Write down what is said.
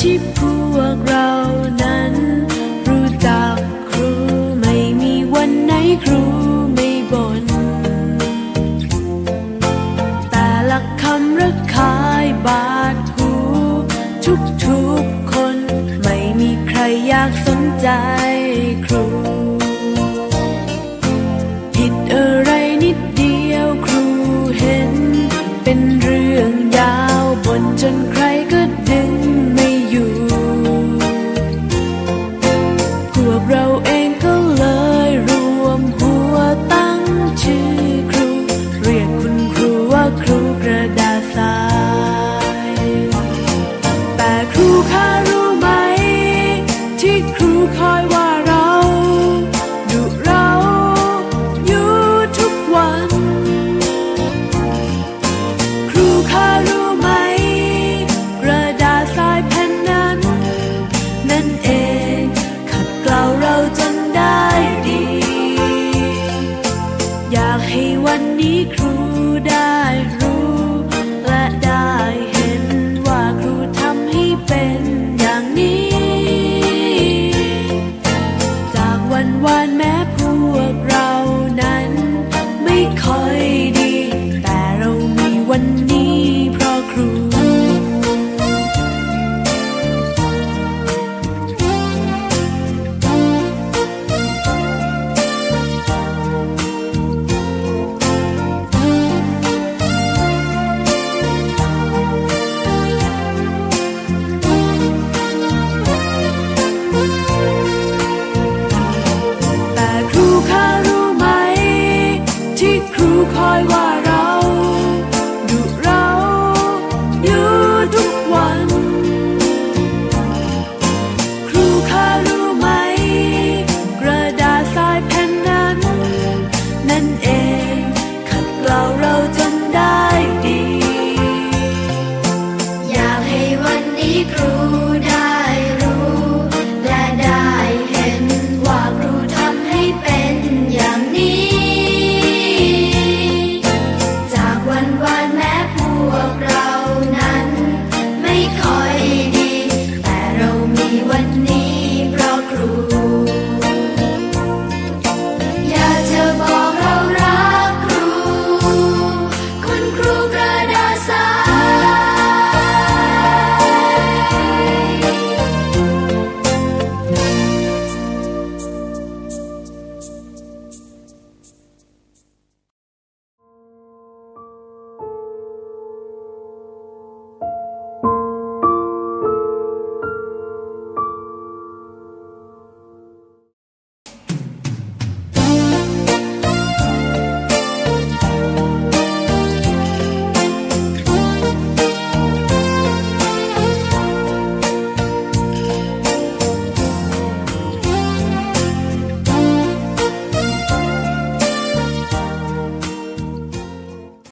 ที่พวกเรานั้น รู้จักครูไม่มีวันไหนครูไม่บน่นแต่ละคำรักคายบาดหูทุกทุกคน ไม่มีใครอยากสนใจ อยากให้วันนี้ครูได้ es.